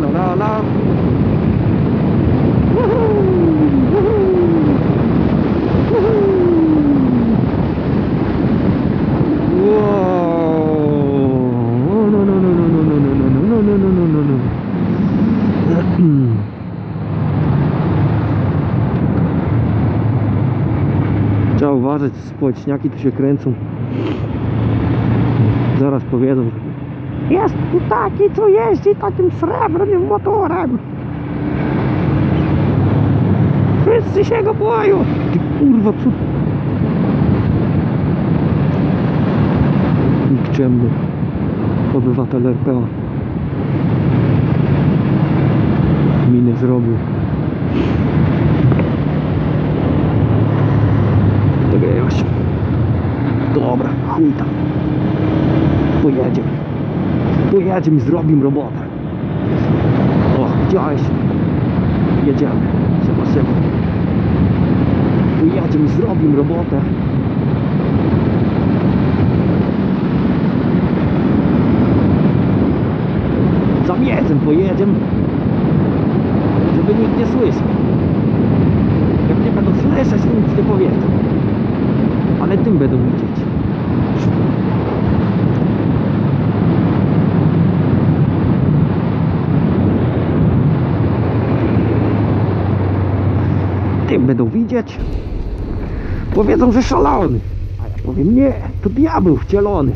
no, no, no. Trzeba uważać, społeczniaki tu się kręcą. Zaraz powiedzą, jest taki, co jeździ takim srebrnym motorem. Wszyscy się go boją. Ty kurwa, co... Nikczemny obywatel RPA. Minę zrobił. Dobra, chuj tam. Pojedziemy. Pojedziemy zrobimy robotę. O, widziałeś? Jedziemy. Zobaczymy. Pojedziemy i zrobimy robotę. Za miedzem pojedziemy. Żeby nikt nie słyszał. Jak nie będą słyszeć, nic nie powiedzą. Ale tym będą widzieć. Tym będą widzieć. Powiedzą, że szalony. A ja powiem, nie, to diabeł wcielony.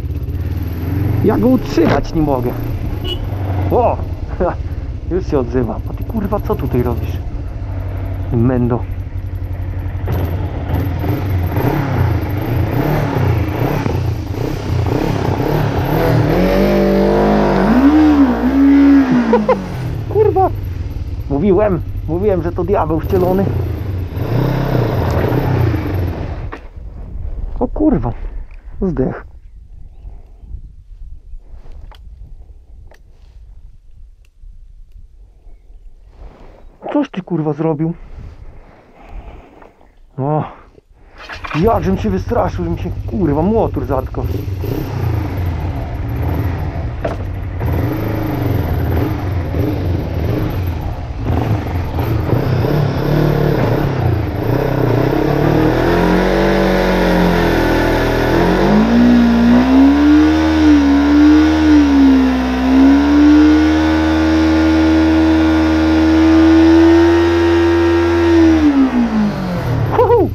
Ja go utrzymać nie mogę. O! Już się odzywa. A ty kurwa, co tutaj robisz? Mendo. Kurwa! Mówiłem, mówiłem, że to diabeł wcielony. O kurwa, zdech. Coś ty kurwa zrobił? O, jakżem się wystraszył, że mi się kurwa motor zatkał. Huhu!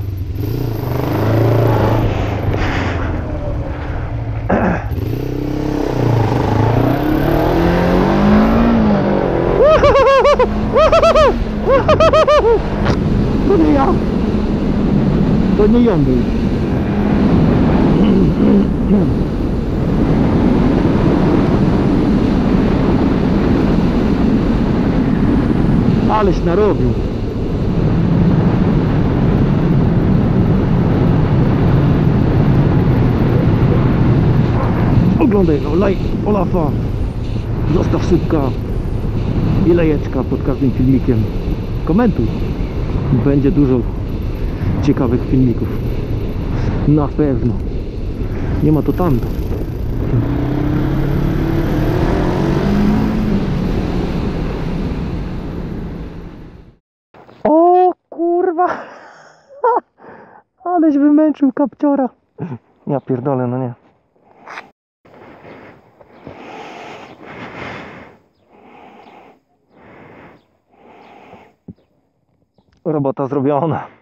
To nie ja. To nie ją był. Aleś narobił. Oglądaj laj Olafa. Zostaw subka i lajeczka pod każdym filmikiem. Komentuj. Będzie dużo ciekawych filmików. Na pewno. Nie ma to tamto. O kurwa! Aleś wymęczył kapciora. Ja pierdolę, no nie. Robota zrobiona.